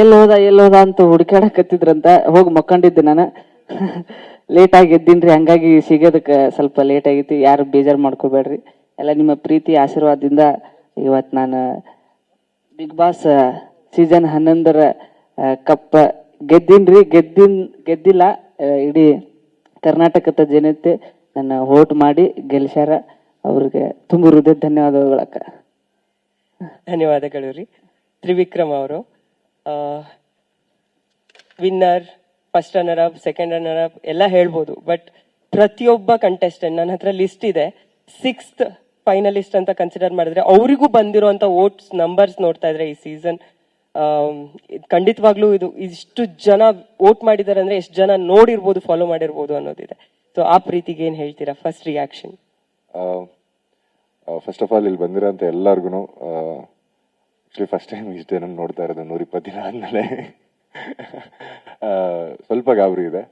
ಎಲ್ಲಿ ಹೋದ ಎಲ್ಲಿ ಹೋದ ಅಂತ ಹುಡುಕಾಡಕತ್ತಿದ್ರಂತ ಹೋಗಿ ಮಕ್ಕೊಂಡಿದ್ದೆ ನಾನು. ಲೇಟ್ ಆಗಿ ರೀ ಹಂಗಾಗಿ ಸಿಗೋದಕ್ಕೆ ಸ್ವಲ್ಪ ಲೇಟ್ ಆಗೈತಿ, ಯಾರು ಬೇಜಾರು ಮಾಡ್ಕೋಬೇಡ್ರಿ. ಎಲ್ಲ ನಿಮ್ಮ ಪ್ರೀತಿ, ಆಶೀರ್ವಾದದಿಂದ ಇವತ್ತು ನಾನು ಬಿಗ್ ಬಾಸ್ ಸೀಸನ್ ಹನ್ನೊಂದರ ಕಪ್ಪ ಗೆದ್ದೀನ್ರಿ, ಗೆದ್ದಿನ್, ಗೆದ್ದಿಲ್ಲ ಇಡೀ ಕರ್ನಾಟಕದ ಜನತೆ ನನ್ನ ವೋಟ್ ಮಾಡಿ ಗೆಲ್ಸ್ಯಾರ. ಅವ್ರಿಗೆ ತುಂಬ ಹೃದಯ ಧನ್ಯವಾದಗಳಕ್ಕ. ಧನ್ಯವಾದಗಳು ರೀ. ತ್ರಿವಿಕ್ರಮ್ ಅವರು. Winner first runner up second runner up ಎಲ್ಲ ಹೇಳ್ಬೋದು. ಬಟ್ ಪ್ರತಿಯೊಬ್ಬ ಕಂಟೆಸ್ಟೆಂಟ್ ನನ್ನ ಹತ್ರ ಲಿಸ್ಟ್ ಇದೆ. ಸಿಕ್ಸ್ತ್ ಫೈನಲಿಸ್ಟ್ ಅಂತ ಕನ್ಸಿಡರ್ ಮಾಡಿದ್ರೆ ಅವರಿಗೂ ಬಂದಿರುವಂಥ ವೋಟ್ಸ್ ನಂಬರ್ಸ್ ನೋಡ್ತಾ ಇದ್ರೆ ಈ ಸೀಸನ್ ಖಂಡಿತವಾಗ್ಲೂ ಇದು ಇಷ್ಟು ಜನ ವೋಟ್ ಮಾಡಿದ್ದಾರೆ ಅಂದ್ರೆ ಎಷ್ಟು ಜನ ನೋಡಿರ್ಬೋದು ಫಾಲೋ ಮಾಡಿರ್ಬೋದು ಅನ್ನೋದಿದೆ. ಸೊ ಆ ಪ್ರೀತಿಗೆ ಏನು ಹೇಳ್ತೀರಾ? First reaction first of all ಇಲ್ಲಿ ಬಂದಿರೋಂಥ ಎಲ್ಲರಿಗೂ ಆಕ್ಚುಲಿ ಫಸ್ಟ್ ಟೈಮ್ ಇಷ್ಟು ಜನ ನೋಡ್ತಾ ಇರೋದು ನೂರ ಇಪ್ಪತ್ತು ದಿನ ಆದಮೇಲೆ. ಸ್ವಲ್ಪ ಗಾಬರಿ ಇದೆ.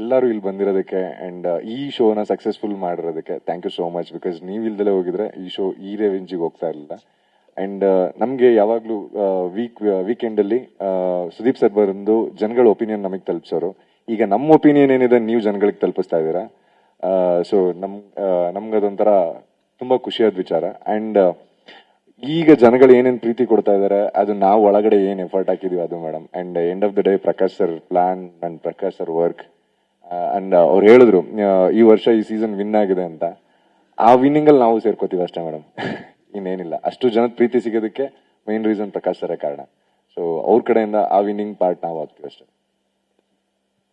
ಎಲ್ಲರೂ ಇಲ್ಲಿ ಬಂದಿರೋದಕ್ಕೆ ಆ್ಯಂಡ್ ಈ ಶೋನ successful ಮಾಡಿರೋದಕ್ಕೆ thank you so much because ನೀವು ಇಲ್ದಲೇ ಹೋಗಿದ್ರೆ ಈ ಶೋ ಈ ರೇಂಜಿಗೆ ಹೋಗ್ತಾ ಇರಲಿಲ್ಲ. ಆ್ಯಂಡ್ ನಮಗೆ ಯಾವಾಗಲೂ ವೀಕ್ ವೀಕೆಂಡಲ್ಲಿ ಸುದೀಪ್ ಸರ್ ಬಂದು ಜನಗಳ ಒಪಿನಿಯನ್ ನಮಗೆ ತಲುಪಿಸೋರು. ಈಗ ನಮ್ಮ ಒಪಿನಿಯನ್ ಏನಿದೆ ನೀವು ಜನಗಳಿಗೆ ತಲುಪಿಸ್ತಾ ಇದ್ದೀರಾ? ಸೊ ನಮ್ ನಮ್ಗೆ ಅದೊಂಥರ ತುಂಬ ಖುಷಿಯಾದ ವಿಚಾರ. ಅಂಡ್ ಈಗ ಜನಗಳು ಏನೇನು ಪ್ರೀತಿ ಕೊಡ್ತಾ ಇದಾರೆ, ಅದು ನಾವು ಒಳಗಡೆ ಏನ್ ಎಫರ್ಟ್ ಹಾಕಿದೀವಿ ಅದು madam and end of the day Prakash sir plan and Prakash sir work and ಅವ್ರು ಹೇಳಿದ್ರು ಈ ವರ್ಷ ಈ ಸೀಸನ್ ವಿನ್ ಆಗಿದೆ ಅಂತ. ಆ ವಿನ್ನಿಂಗ್ ಅಲ್ಲಿ ನಾವು ಸೇರ್ಕೋತೀವಿ ಅಷ್ಟೇ ಮೇಡಮ್ ಇನ್ನೇನಿಲ್ಲ. ಅಷ್ಟು ಜನದ ಪ್ರೀತಿ ಸಿಗೋದಕ್ಕೆ ಮೈನ್ ರೀಸನ್ ಪ್ರಕಾಶ್ ಸರ್ ಕಾರಣ. ಸೊ ಅವ್ರ ಕಡೆಯಿಂದ ಆ ವಿನ್ನಿಂಗ್ ಪಾರ್ಟ್ ನಾವು ಆಗ್ತೀವಿ ಅಷ್ಟೇ.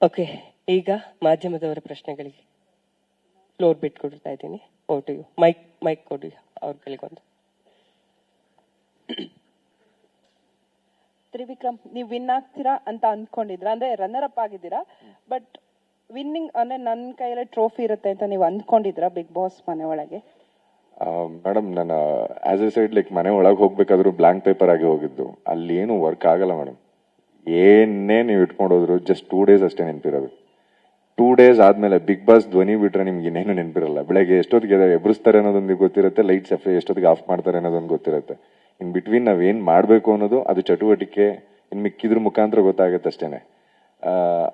ಓಕೆ ಈಗ ಮಾಧ್ಯಮದವರ ಪ್ರಶ್ನೆಗಳಿಗೆ ಫ್ಲೋರ್ ಬಿಟ್ಕೊಡ್ತಾ ಇದ್ದೀನಿ. ಯು ಮೈಕ್ ಮೈಕ್ ಕೊಡಿ ಅವ್ರ ತ್ರಿವಿಕ್ರಮ್ ನೀವು ವಿನ್ ಆಗ್ತೀರಾ ಅಂತ ಅಂದ್ಕೊಂಡಿದ್ರ ಅಂದ್ರೆ ರನ್ನರ್ ಅಪ್ ಆಗಿದ್ದೀರಾ? ಬಟ್ ವಿನ್ನಿಂಗ್ ಅಂದ್ರೆ ನನ್ನ ಕೈಯಲ್ಲಿ ಟ್ರೋಫಿ ಇರುತ್ತೆ ಅಂತ ನೀವು ಅಂದ್ಕೊಂಡಿದ್ರ ಬಿಗ್ ಬಾಸ್ ಮನೆ ಒಳಗೆ? ಮೇಡಮ್ ನಾನು ಆಸ್ ಎ ಸೈಡ್ ಲೈಕ್ ಮನೆ ಒಳಗೆ ಹೋಗ್ಬೇಕಾದ್ರೂ ಬ್ಲಾಂಕ್ ಪೇಪರ್ ಆಗಿ ಹೋಗಿದ್ದು. ಅಲ್ಲಿ ಏನು ವರ್ಕ್ ಆಗಲ್ಲ ಮೇಡಮ್ ಏನೇ ನೀವು ಇಟ್ಕೊಂಡು ಹೋದ್ರು ಜಸ್ಟ್ ಟೂ ಡೇಸ್ ಅಷ್ಟೇ ನೆನಪಿರೋದು. ಟೂ ಡೇಸ್ ಆದ್ಮೇಲೆ ಬಿಗ್ ಬಾಸ್ ಧ್ವನಿ ಬಿಟ್ರೆ ನಿಮ್ಗೆ ಇನ್ನೇನು ನೆನಪಿರಲ್ಲ. ಬೆಳಗ್ಗೆ ಎಷ್ಟೊತ್ತಿಗೆ ಎಬ್ರಿಸ್ತಾರೆ ಅನ್ನೋದೊಂದು ಗೊತ್ತಿರುತ್ತೆ ಲೈಟ್ಸ್ ಎಫ್ ಎಷ್ಟೊತ್ತಿಗೆ ಆಫ್ ಮಾಡ್ತಾರೆ ಅನ್ನೋದೊಂದು ಗೊತ್ತಿರುತ್ತೆ. ಇನ್ ಬಿಟ್ವೀನ್ ನಾವೇನು ಮಾಡಬೇಕು ಅನ್ನೋದು ಅದು ಚಟುವಟಿಕೆ ಇನ್ ಮಿಕ್ಕಿದ್ರ ಮುಖಾಂತರ ಗೊತ್ತಾಗುತ್ತೆ ಅಷ್ಟೇನೆ.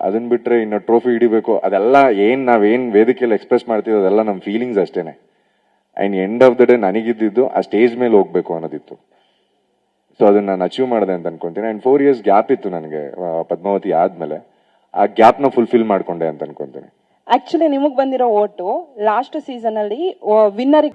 ಅದನ್ನ ಬಿಟ್ಟರೆ ಇನ್ನು ಟ್ರೋಫಿ ಹಿಡಿಬೇಕು, ಅದೆಲ್ಲ ಏನು ನಾವೇನು ವೇದಿಕೆಯಲ್ಲಿ ಎಕ್ಸ್ಪ್ರೆಸ್ ಮಾಡ್ತೀವಿ ಅದೆಲ್ಲ ನಮ್ಮ ಫೀಲಿಂಗ್ಸ್ ಅಷ್ಟೇನೆ. And end of the day ನನಗಿದ್ದಿದ್ದು ಆ ಸ್ಟೇಜ್ ಮೇಲೆ ಹೋಗ್ಬೇಕು ಅನ್ನೋದಿತ್ತು. ಸೊ ಅದನ್ನ ನಾನು ಅಚೀವ್ ಮಾಡಿದೆ ಅಂತ ಅನ್ಕೊಂತೀನಿ. ಅಂಡ್ ಫೋರ್ ಇಯರ್ಸ್ ಗ್ಯಾಪ್ ಇತ್ತು ನನಗೆ ಪದ್ಮಾವತಿ ಆದ್ಮೇಲೆ. ಆ ಗ್ಯಾಪ್ನ ಫುಲ್ಫಿಲ್ ಮಾಡ್ಕೊಂಡೆ ಅಂತ ಅನ್ಕೊಂತೀನಿ. ಆಕ್ಚುಲಿ ನಿಮಗ್ ಬಂದಿರೋ ಓಟು ಲಾಸ್ಟ್ ಸೀಸನ್ ಅಲ್ಲಿ ವಿನ್ನರ್